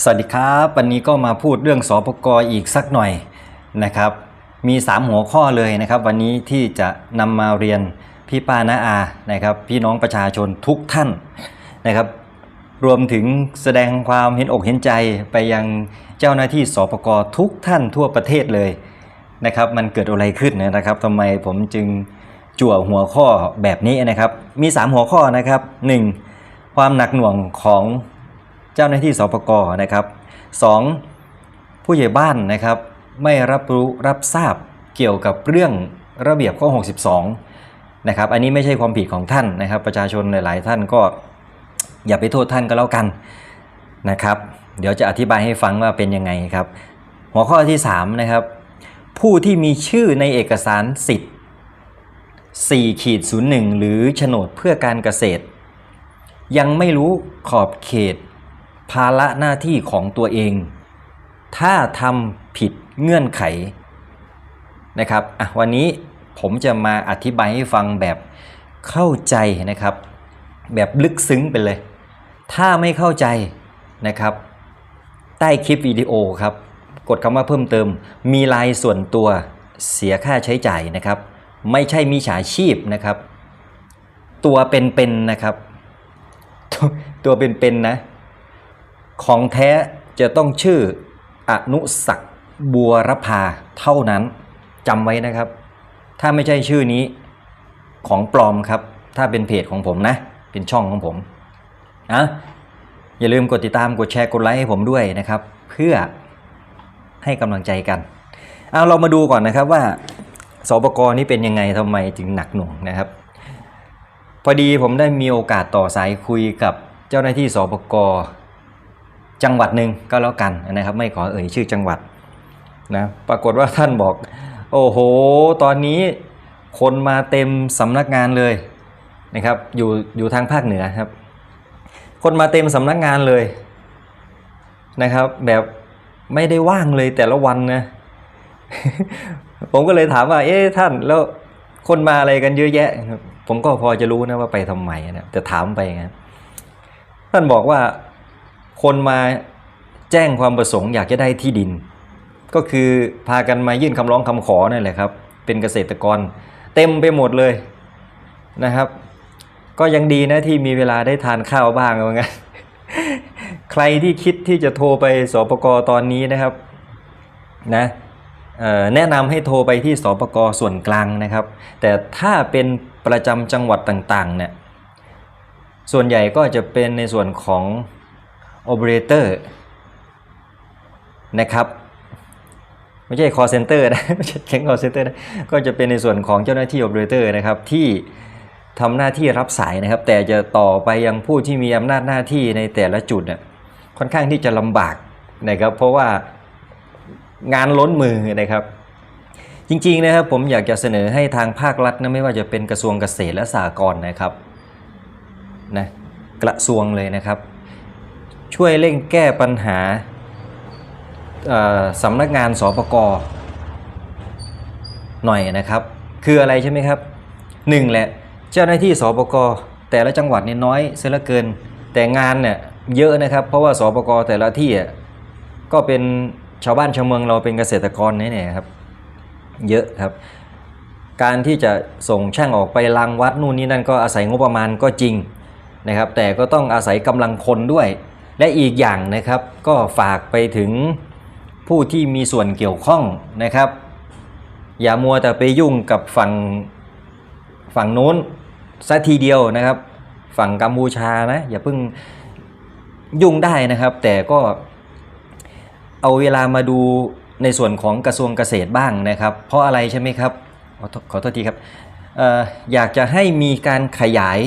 สวัสดีครับ วันนี้ก็มาพูดเรื่องสปกอีกสักหน่อยนะครับ มี 3 หัวข้อเลยนะครับ วันนี้ที่จะนำมาเรียนพี่ป้าน้าอานะครับ พี่น้องประชาชนทุกท่านนะครับ รวมถึงแสดงความเห็นอกเห็นใจไปยังเจ้าหน้าที่สปกทุกท่านทั่วประเทศเลยนะครับ มันเกิดอะไรขึ้นนะครับทำไมผมจึงจั่วหัวข้อแบบนี้นะครับ มี 3 หัวข้อนะครับ 1. ความหนักหน่วงของ เจ้าหน้าที่สปกนะครับ 2. ผู้ใหญ่บ้านนะครับไม่รับรู้รับทราบเกี่ยวกับเรื่องระเบียบข้อ 62 นะครับ อันนี้ไม่ใช่ความผิดของท่านนะครับ ประชาชนหลาย ๆ ท่านก็อย่าไปโทษท่านก็แล้วกันนะครับ เดี๋ยวจะอธิบายให้ฟังว่าเป็นยังไงครับ หัวข้อที่ 3 นะครับ ผู้ที่มีชื่อในเอกสารสิทธิ์4ขีด01 หรือโฉนดเพื่อการเกษตร ยังไม่รู้ขอบเขต ภาระหน้าที่ของตัวเอง ถ้าทำผิดเงื่อนไขนะครับอะวันนี้ผมจะมาอธิบายให้ฟังแบบเข้าใจนะครับ แบบลึกซึ้งไปเลย ถ้าไม่เข้าใจนะครับ ใต้คลิปวิดีโอครับ กดคำว่าเพิ่มเติม มีลน์ส่วนตัวเสียค่าใช้จ่ายนะครับ ไม่ใช่มีฉาชีพนะครับ ตัวเป็นๆนะครับตัวตัวเป็นๆนะ ของแท้จะต้องชื่ออนุสักบัวรพาเท่านั้นจำไว้นะครับ ถ้าไม่ใช่ชื่อนี้ของปลอมครับ ถ้าเป็นเพจของผมนะ เป็นช่องของผมอะอย่าลืมกดติดตามกดแชร์กดไลค์ให้ผมด้วยนะครับ เพื่อให้กำลังใจกันเอาเรามาดูก่อนนะครับว่าสปกนี่เป็นยังไงทำไมจึงหนักหน่วงนะครับ พอดีผมได้มีโอกาสต่อสายคุยกับเจ้าหน้าที่สปก จังหวัดหนึ่งก็แล้วกันนะครับ ไม่ขอเอ่ยชื่อจังหวัดนะปรากฏว่าท่านบอก โอ้โห ตอนนี้คนมาเต็มสำนักงานเลยนะครับ อยู่อยู่ทางภาคเหนือครับ คนมาเต็มสำนักงานเลยนะครับ แบบไม่ได้ว่างเลยแต่ละวันนะผมก็เลยถามว่า เอ๊ะท่านแล้วคนมาอะไรกันเยอะแยะผมก็พอจะรู้นะว่าไปทำไมนะแต่ถามไปไงท่านบอกว่า คนมาแจ้งความประสงค์อยากจะได้ที่ดิน ก็คือพากันมายื่นคำร้องคำขอนั่นแหละครับ เป็นเกษตรกรเต็มไปหมดเลยนะครับ ก็ยังดีนะที่มีเวลาได้ทานข้าวบ้างว่างั้นใครที่คิดที่จะโทรไปสปกตอนนี้นะครับนะแนะนำให้โทรไปที่สปกส่วนกลางนะครับ แต่ถ้าเป็นประจำจังหวัดต่างๆเนี่ยส่วนใหญ่ก็จะเป็นในส่วนของ operator นะครับ ไม่ใช่ call center นะไม่ใช่แค่ call center นะก็จะเป็นในส่วนของเจ้าหน้าที่ operator นะครับที่ทำหน้าที่รับสายนะครับ แต่จะต่อไปยังผู้ที่มีอำนาจหน้าที่ในแต่ละจุดเนี่ยค่อนข้างที่จะลำบากนะครับ เพราะว่างานล้นมือนะครับ จริงๆนะครับผมอยากจะเสนอให้ทางภาครัฐนะไม่ว่าจะเป็นกระทรวงเกษตรและสหกรณ์นะครับนะกระทรวงเลยนะครับ ช่วยเร่งแก้ปัญหาสำนักงานสปกหน่อยนะครับ คืออะไรใช่ไหมครับหนึ่งแหละเจ้าหน้าที่สปกแต่ละจังหวัดเนี่ยน้อยเสียเหลือเกิน แต่งานเนี่ยเยอะนะครับ เพราะว่าสปกแต่ละที่อะก็เป็นชาวบ้านชาวเมืองเราเป็นเกษตรกรเนี่ยๆครับ เยอะครับ การที่จะส่งช่างออกไปรังวัดนู่นนี่นั่นก็อาศัยงบประมาณก็จริงนะครับ แต่ก็ต้องอาศัยกำลังคนด้วย และอีกอย่างนะครับก็ฝากไปถึงผู้ที่มีส่วนเกี่ยวข้องนะครับ อย่ามัวแต่ไปยุ่งกับฝั่งฝั่งโน้นซะทีเดียวนะครับ ฝั่งกัมพูชานะอย่าเพิ่งยุ่งได้นะครับ แต่ก็เอาเวลามาดูในส่วนของกระทรวงเกษตรบ้างนะครับ เพราะอะไรใช่ไหมครับขอโทษทีครับอออยากจะให้มีการขยาย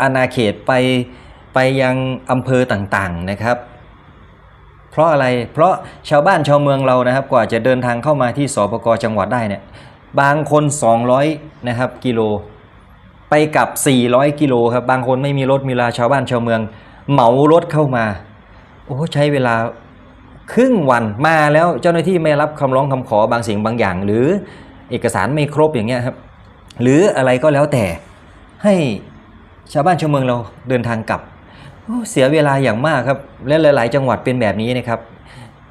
อาณาเขตไป ไปยังอำเภอต่างๆนะครับ เพราะอะไรเพราะชาวบ้านชาวเมืองเรานะครับ กว่าจะเดินทางเข้ามาที่สปกจังหวัดได้เนี่ยบางคน 200นะครับกิโล ไปกลับ 400 กิโลครับบางคนไม่มีรถมีลาชาวบ้านชาวเมือง เหมารถเข้ามาโอ้ใช้เวลาครึ่งวันมาแล้วเจ้าหน้าที่ไม่รับคำร้องคำขอบางสิ่งบางอย่าง หรือเอกสารไม่ครบอย่างเงี้ยครับหรืออะไรก็แล้วแต่ให้ชาวบ้านชาวเมืองเราเดินทางกลับ เสียเวลาอย่างมากครับ และหลาย ๆ จังหวัดเป็นแบบนี้นะครับ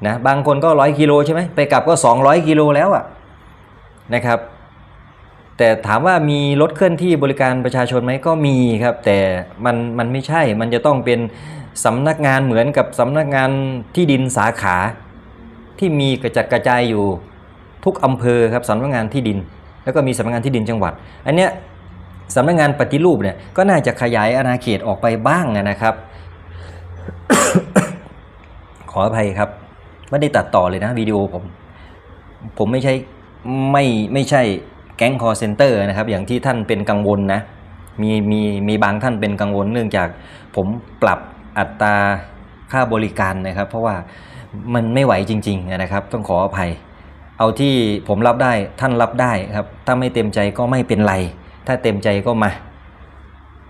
นะบางคนก็ร้อยกิโลใช่ไหมไปกลับก็ 200 กิโลแล้วอะนะครับ แต่ถามว่ามีรถเคลื่อนที่บริการประชาชนไหมก็มีครับ แต่มันมันไม่ใช่มันจะต้องเป็นสำนักงานเหมือนกับสำนักงานที่ดินสาขาที่มีกระจัดกระจายอยู่ทุกอำเภอครับสำนักงานที่ดิน แล้วก็มีสำนักงานที่ดินจังหวัด อันเนี้ย สำนักงานปฏิรูปเนี่ยก็น่าจะขยายอาณาเขตออกไปบ้างนะครับ ขออภัยครับ ไม่ได้ตัดต่อเลยนะวิดีโอผม ผมไม่ใช่ไม่ไม่ใช่แก๊งคอร์เซนเตอร์นะครับ อย่างที่ท่านเป็นกังวลนะ มีมีมีบางท่านเป็นกังวลเนื่องจากผมปรับอัตราค่าบริการนะครับ เพราะว่ามันไม่ไหวจริง ๆ นะครับ ต้องขออภัย เอาที่ผมรับได้ท่านรับได้ครับ ถ้าไม่เต็มใจก็ไม่เป็นไร ถ้าเต็มใจก็มา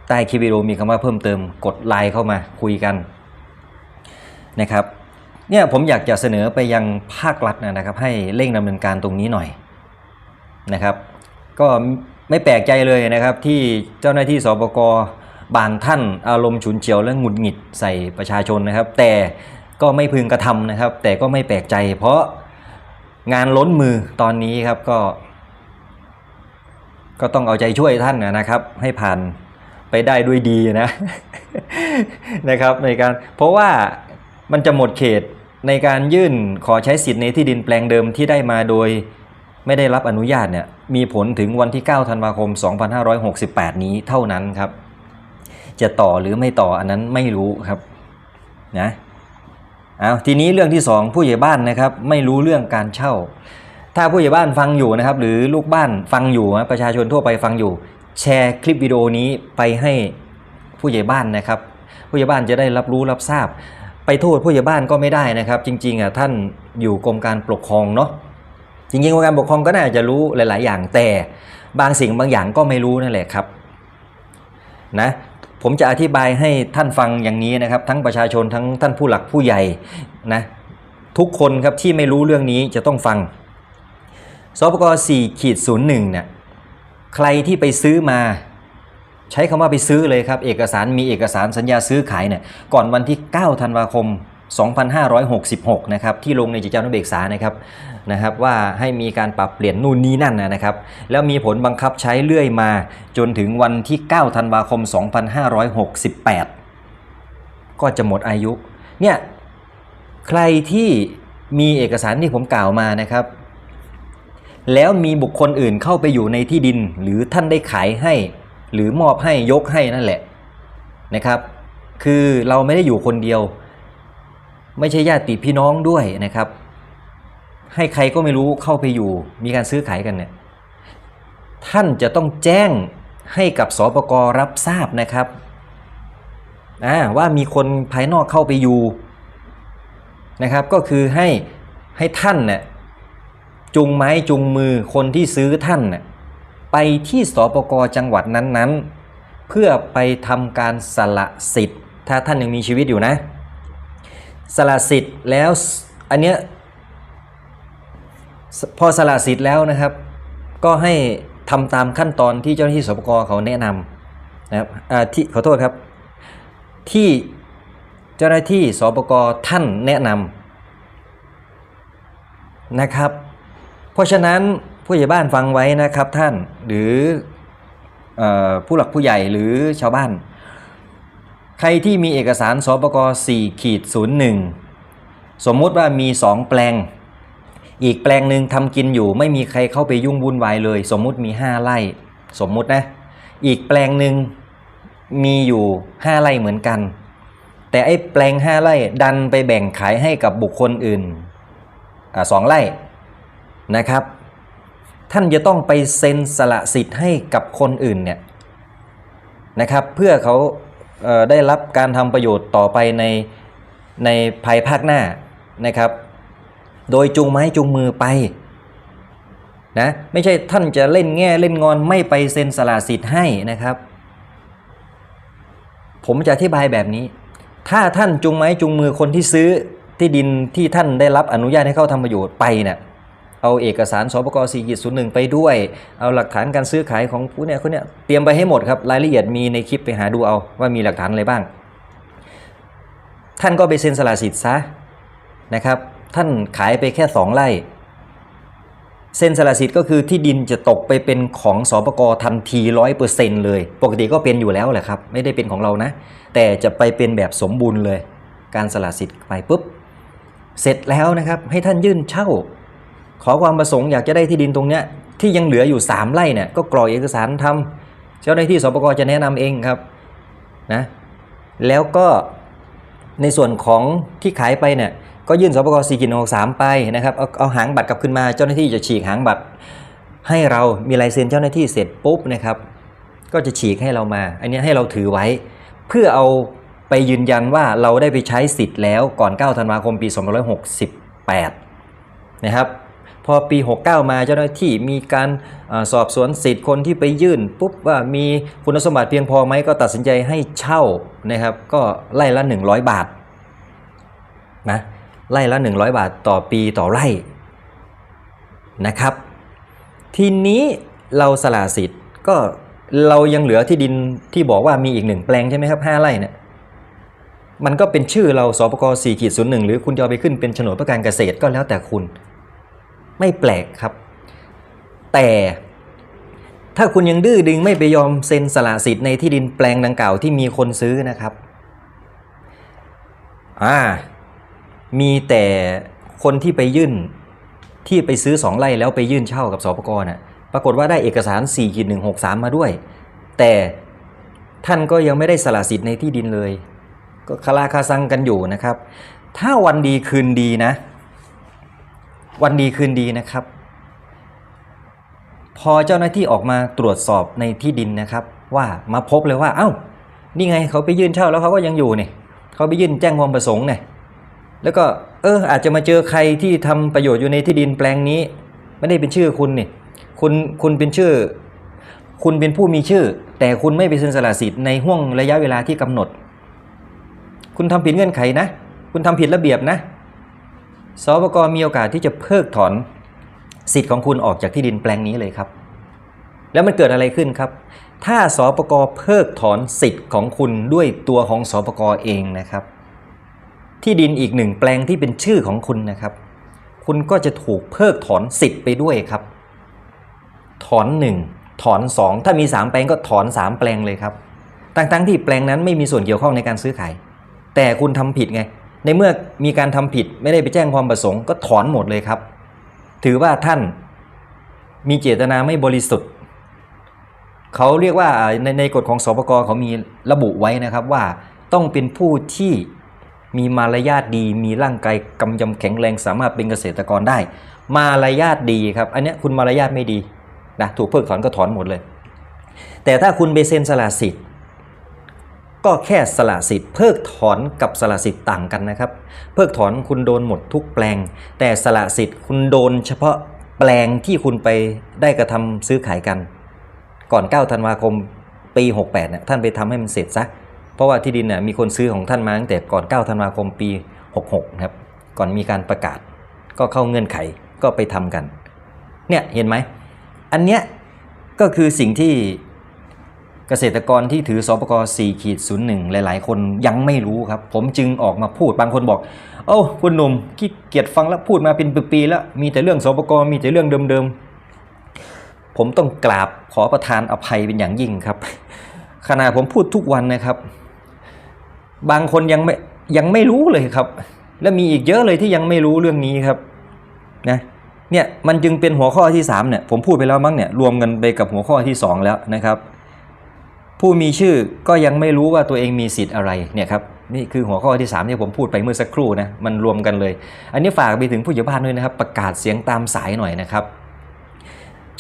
ใต้คลิปวิดีโอมีคำว่าเพิ่มเติมกดไลน์เข้ามาคุยกันนะครับเนี่ยผมอยากจะเสนอไปยังภาครัฐนะครับ ให้เร่งดำเนินการตรงนี้หน่อยนะครับ ก็ไม่แปลกใจเลยนะครับที่เจ้าหน้าที่สบกบางท่านอารมณ์ฉุนเฉียวและหงุดหงิดใส่ประชาชนนะครับ แต่ก็ไม่พึงกระทำนะครับ แต่ก็ไม่แปลกใจ เพราะงานล้นมือตอนนี้ครับก็ ก็ต้องเอาใจช่วยท่านนะครับ ให้ผ่านไปได้ด้วยดีนะนะครับในการเพราะว่ามันจะหมดเขตในการยื่นขอใช้สิทธิ์ในที่ดินแปลงเดิมที่ได้มาโดยไม่ได้รับอนุญาตเนี่ยมีผลถึงวันที่ 9 ธันวาคม 2568 นี้เท่านั้นครับ จะต่อหรือไม่ต่ออันนั้นไม่รู้ครับนะเอาทีนี้เรื่องที่ 2 ผู้ใหญ่บ้านนะครับ ไม่รู้เรื่องการเช่า ถ้าผู้ใหญ่บ้านฟังอยู่นะครับ หรือลูกบ้านฟังอยู่นะประชาชนทั่วไปฟังอยู่ แชร์คลิปวิดีโอนี้ไปให้ผู้ใหญ่บ้านนะครับ ผู้ใหญ่บ้านจะได้รับรู้รับทราบ ไปโทษผู้ใหญ่บ้านก็ไม่ได้นะครับ จริงๆอะท่านอยู่กรมการปกครองเนาะจริงๆกรมการปกครองก็น่าจะรู้หลาย ๆ อย่างแต่บางสิ่งบางอย่างก็ไม่รู้นั่นแหละครับนะผมจะอธิบายให้ท่านฟังอย่างนี้นะครับ ทั้งประชาชนทั้งท่านผู้หลักผู้ใหญ่นะทุกคนครับที่ไม่รู้เรื่องนี้จะต้องฟัง สปก4ขีด01เนี่ยใครที่ไปซื้อมา ใช้คำว่าไปซื้อเลยครับ เอกสารมีเอกสารสัญญาซื้อขายเนี่ยก่อนวันที่ 9 ธันวาคม 2566 นะครับ ที่ลงในจิตเจ้านุเบกษานะครับนะครับว่าให้มีการปรับเปลี่ยนนู่นนี้นั่นนะครับ แล้วมีผลบังคับใช้เรื่อยมาจนถึงวันที่ 9 ธันวาคม 2568 ก็จะหมดอายุเนี่ยใครที่มีเอกสารที่ผมกล่าวมานะครับ แล้วมีบุคคลอื่นเข้าไปอยู่ในที่ดิน หรือท่านได้ขายให้ หรือมอบให้ยกให้นั่นแหละนะครับ คือเราไม่ได้อยู่คนเดียว ไม่ใช่ญาติพี่น้องด้วยนะครับ ให้ใครก็ไม่รู้เข้าไปอยู่ มีการซื้อขายกันเนี่ยท่านจะต้องแจ้งให้กับสปกรับทราบนะครับว่ามีคนภายนอกเข้าไปอยู่นะครับ ก็คือให้ให้ท่านเนี่ย จูงไม้จูงมือคนที่ซื้อท่านไปที่สปกจังหวัดนั้นๆ เพื่อไปทำการสละสิทธิ์ ถ้าท่านยังมีชีวิตอยู่นะ สละสิทธิ์แล้วอันเนี้ยพอสละสิทธิ์แล้วนะครับ ก็ให้ทำตามขั้นตอนที่เจ้าหน้าที่สปกเขาแนะนำนะครับอ่าที่ขอโทษครับ ที่เจ้าหน้าที่สปกท่านแนะนำนะครับ เพราะฉะนั้นผู้ใหญ่บ้านฟังไว้นะครับท่านหรืออผู้หลักผู้ใหญ่หรือชาวบ้าน ใครที่มีเอกสารสปก4ขีด01 สมมุติว่ามี 2 แปลง อีกแปลงหนึ่งทำกินอยู่ ไม่มีใครเข้าไปยุ่งวุ่นวายเลย สมมุติมี 5ไร่สมมุตินะ อีกแปลงหนึ่งมีอยู่ 5ไร่เหมือนกัน แต่ไอ้แปลง 5ไร่ดันไปแบ่งขายให้กับบุคคลอื่นอ่าสองไร่ นะครับ ท่านจะต้องไปเซ็นสละสิทธิ์ให้กับคนอื่นเนี่ยนะครับเพื่อเขาเได้รับการทำประโยชน์ต่อไปในในภายภาคหน้านะครับ โดยจูงไม้จูงมือไปนะไม่ใช่ท่านจะเล่นแง่เล่นงอนไม่ไปเซ็นสละสิทธิ์ให้นะครับ ผมจะอธิบายแบบนี้ ถ้าท่านจูงไม้จูงมือคนที่ซื้อที่ดินที่ท่านได้รับอนุญาตให้เข้าทำประโยชน์ไปเนี่ย เอาเอกสารสปก4กิจ01 ไปด้วย เอาหลักฐานการซื้อขายของผู้เนี่ยคนเนี่ยเตรียมไปให้หมดครับ รายละเอียดมีในคลิปไปหาดูเอาว่ามีหลักฐานอะไรบ้าง ท่านก็ไปเซ็นสละสิทธิ์ซะนะครับ ท่านขายไปแค่สองไร่เซ็นสละสิทธิ์ก็คือที่ดินจะตกไปเป็นของสปกทันทีร้อยเปอร์เซ็นเลย ปกติก็เป็นอยู่แล้วแหละครับ ไม่ได้เป็นของเรานะ แต่จะไปเป็นแบบสมบูรณ์เลย การสละสิทธิ์ไปปุ๊บ เสร็จแล้วนะครับ ให้ท่านยื่นเช่า ขอความประสงค์อยากจะได้ที่ดินตรงเนี้ยที่ยังเหลืออยู่ 3ไร่เนี่ยก็กรอกเอกสารทำเจ้าหน้าที่สปกจะแนะนำเองครับนะแล้วก็ในส่วนของที่ขายไปเนี่ยก็ยื่นสปก4กินหกสามไปนะครับเอาเอาหางบัตรกลับขึ้นมาเจ้าหน้าที่จะฉีกหางบัตร ให้เรามีลายเซ็นเจ้าหน้าที่เสร็จปุ๊บนะครับ ก็จะฉีกให้เรามา อันนี้ให้เราถือไว้ เพื่อเอาไปยืนยันว่าเราได้ไปใช้สิทธิ์แล้วก่อน 9 ธันวาคมปี 2568 นะครับ พอปี 69 มาเจ้าหน้าที่มีการอสอบสวนสิทธิ์คนที่ไปยื่นปุ๊บว่ามีคุณสมบัติเพียงพอไหมก็ตัดสินใจให้เช่านะครับก็ไล่ละ 100 บาทนะไล่ละ 100 บาทต่อปีต่อไร่นะครับ ทีนี้เราสละสิทธิ์ก็เรายังเหลือที่ดินที่บอกว่ามีอีกหนึ่งแปลงใช่ไหมครับ 5 ไร่เนี่ยมันก็เป็นชื่อเราสปก4ขีดศูนย์หนึ่งหรือคุณจะเอาไปขึ้นเป็นโฉนดเพื่อการเกษตรก็แล้วแต่คุณ ไม่แปลกครับ แต่ถ้าคุณยังดื้อดึงไม่ไปยอมเซ็นสละสิทธิ์ในที่ดินแปลงดังกล่าวที่มีคนซื้อนะครับอ่ามีแต่คนที่ไปยื่นที่ไปซื้อ2ไร่แล้วไปยื่นเช่ากับสปกน่ะปรากฏว่าได้เอกสาร4ขีด163 มาด้วย แต่ท่านก็ยังไม่ได้สละสิทธิ์ในที่ดินเลย ก็คาราคาซังกันอยู่นะครับ ถ้าวันดีคืนดีนะ วันดีคืนดีนะครับ พอเจ้าหน้าที่ออกมาตรวจสอบในที่ดินนะครับ ว่ามาพบเลยว่า เอ้า นี่ไงเขาไปยื่นเช่าแล้วเขาก็ยังอยู่เนี่ยเขาไปยื่นแจ้งความประสงค์เนี่ยแล้วก็เอออาจจะมาเจอใครที่ทำประโยชน์อยู่ในที่ดินแปลงนี้ ไม่ได้เป็นชื่อคุณเนี่ยคุณคุณเป็นชื่อ คุณเป็นผู้มีชื่อ แต่คุณไม่ไปเซ็นสละสิทธิ์ในห่วงระยะเวลาที่กำหนด คุณทำผิดเงื่อนไขนะ คุณทำผิดระเบียบนะ สปกมีโอกาสที่จะเพิกถอนสิทธิ์ของคุณออกจากที่ดินแปลงนี้เลยครับ แล้วมันเกิดอะไรขึ้นครับ ถ้าสปกเพิกถอนสิทธิ์ของคุณด้วยตัวของสปกเองนะครับ ที่ดินอีกหนึ่งแปลงที่เป็นชื่อของคุณนะครับ คุณก็จะถูกเพิกถอนสิทธิ์ไปด้วยครับ ถอน 1 ถอน 2 ถ้ามี 3 แปลงก็ถอน 3 แปลงเลยครับทั้งๆที่แปลงนั้นไม่มีส่วนเกี่ยวข้องในการซื้อขาย แต่คุณทำผิดไง ในเมื่อมีการทำผิดไม่ได้ไปแจ้งความประสงค์ก็ถอนหมดเลยครับ ถือว่าท่านมีเจตนาไม่บริสุทธิ์เขาเรียกว่าในในกฎของสปกเขามีระบุไว้นะครับว่าต้องเป็นผู้ที่มีมารยาทดี มีร่างกายกำยำแข็งแรงสามารถเป็นเกษตรกรได้ มารยาทดีครับ อันนี้คุณมารยาทไม่ดีนะถูกเพิกถอนก็ถอนหมดเลย แต่ถ้าคุณไปเซ็นสละสิทธิ์ ก็แค่สละสิทธิ์เพิกถอนกับสละสิทธิ์ต่างกันนะครับ เพิกถอนคุณโดนหมดทุกแปลง แต่สละสิทธิ์คุณโดนเฉพาะแปลงที่คุณไปได้กระทำซื้อขายกัน ก่อน 9 ธันวาคมปี 68เนี่ยท่านไปทำให้มันเสร็จซะเพราะว่าที่ดินเนี่ยมีคนซื้อของท่านมาตั้งแต่ก่อน 9 ธันวาคมปี 66นะครับก่อนมีการประกาศ ก็เข้าเงื่อนไขก็ไปทำกัน เนี่ยเห็นไหมอันเนี้ยก็คือสิ่งที่ กษตรกรที่ถือสปก4ขีด01หลาย ๆ คนยังไม่รู้ครับ ผมจึงออกมาพูดบางคนบอกโอ้าคุณหนุ่มขี้เกียจฟังแล้วพูดมาเป็นปีๆแล้วมีแต่เรื่องสปกมีแต่เรื่องเดิมๆผมต้องกราบขอประทานอภัยเป็นอย่างยิ่งครับขณะผมพูดทุกวันนะครับ บางคนยังไม่ยังไม่รู้เลยครับ และมีอีกเยอะเลยที่ยังไม่รู้เรื่องนี้ครับนะเนี่ยมันจึงเป็นหัวข้อที่3เนี่ยผมพูดไปแล้วมั้งเนี่ยรวมกันไปกับหัวข้อที่ 2 แล้วนะครับ ผู้มีชื่อก็ยังไม่รู้ว่าตัวเองมีสิทธิ์อะไรเนี่ยครับนี่คือหัวข้อที่3ที่ผมพูดไปเมื่อสักครู่นะมันรวมกันเลย อันนี้ฝากไปถึงผู้ใหญ่บ้านด้วยนะครับ ประกาศเสียงตามสายหน่อยนะครับ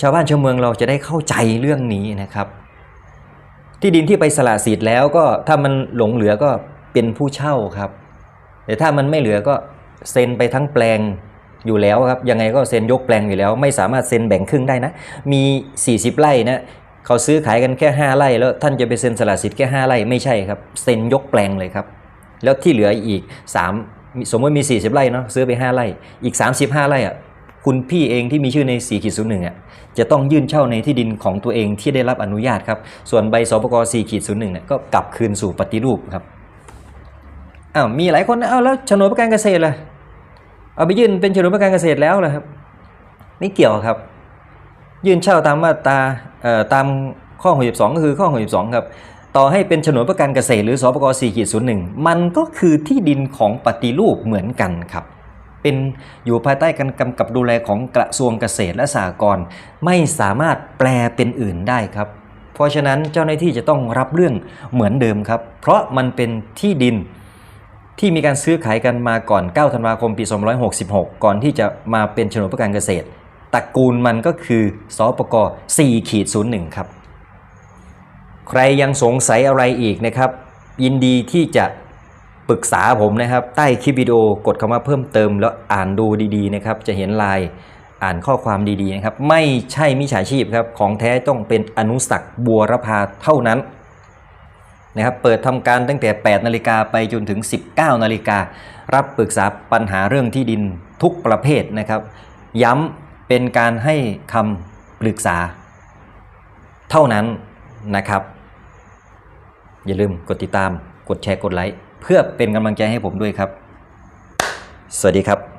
ชาวบ้านชาวเมืองเราจะได้เข้าใจเรื่องนี้นะครับ ที่ดินที่ไปสละสิทธิ์แล้วก็ถ้ามันหลงเหลือก็เป็นผู้เช่าครับ แต่ถ้ามันไม่เหลือก็เซ็นไปทั้งแปลงอยู่แล้วครับยังไงก็เซ็นยกแปลงอยู่แล้ว ไม่สามารถเซ็นแบ่งครึ่งได้นะ มี 40 ไร่นะ เขาซื้อขายกันแค่ 5ไร่แล้วท่านจะไปเซ็นสละสิทธิ์แค่ 5ไร่ไม่ใช่ครับเซ็นยกแปลงเลยครับ แล้วที่เหลืออีก 3 สมมติมี 40 ไร่เนาะซื้อไป 5 ไร่อีก 35 ไร่อะคุณพี่เองที่มีชื่อใน4ขีดศูนย์หนึ่งอะจะต้องยื่นเช่าในที่ดินของตัวเองที่ได้รับอนุญาตครับ ส่วนใบสปก4ขีดศูนย์หนึ่งเนี่ยก็กลับคืนสู่ปฏิรูปครับอ้าวมีหลายคนอ้าวแล้วโฉนดเพื่อการเกษตรล่ะเอาไปยื่นเป็นโฉนดเพื่อการเกษตรแล้วเหรอครับ ไม่เกี่ยวครับ ยื่นเช่าตามมาตรา ตามข้อ62ก็คือข้อ62ครับต่อให้เป็นฉนดเพื่อการเกษตรหรือสปก4.01 มันก็คือที่ดินของปฏิรูปเหมือนกันครับ เป็นอยู่ภายใต้การกำกับดูแลของกระทรวงเกษตรและสหกรณ์ไม่สามารถแปลเป็นอื่นได้ครับ เพราะฉะนั้นเจ้าหน้าที่จะต้องรับเรื่องเหมือนเดิมครับ เพราะมันเป็นที่ดินที่มีการซื้อขายกันมาก่อน 9 ธันวาคม ปี 2566 ก่อนที่จะมาเป็นฉนดเพื่อการเกษตร ตระกูลมันก็คือสปก4ขีด01 ครับ ใครยังสงสัยอะไรอีกนะครับ ยินดีที่จะปรึกษาผมนะครับ ใต้คลิปวิดีโอกดคำว่าเพิ่มเติมแล้วอ่านดูดีๆนะครับ จะเห็นลายอ่านข้อความดีๆนะครับ ไม่ใช่มิจฉาชีพครับ ของแท้ต้องเป็นอนุสักบัวรพาเท่านั้นนะครับเปิดทำการตั้งแต่ 8 นาฬิกาไปจนถึง 19 นาฬิกา รับปรึกษาปัญหาเรื่องที่ดินทุกประเภทนะครับ ย้ำ เป็นการให้คำปรึกษา เท่านั้นนะครับ อย่าลืมกดติดตาม กดแชร์ กดไลค์ เพื่อเป็นกำลังใจให้ผมด้วยครับ สวัสดีครับ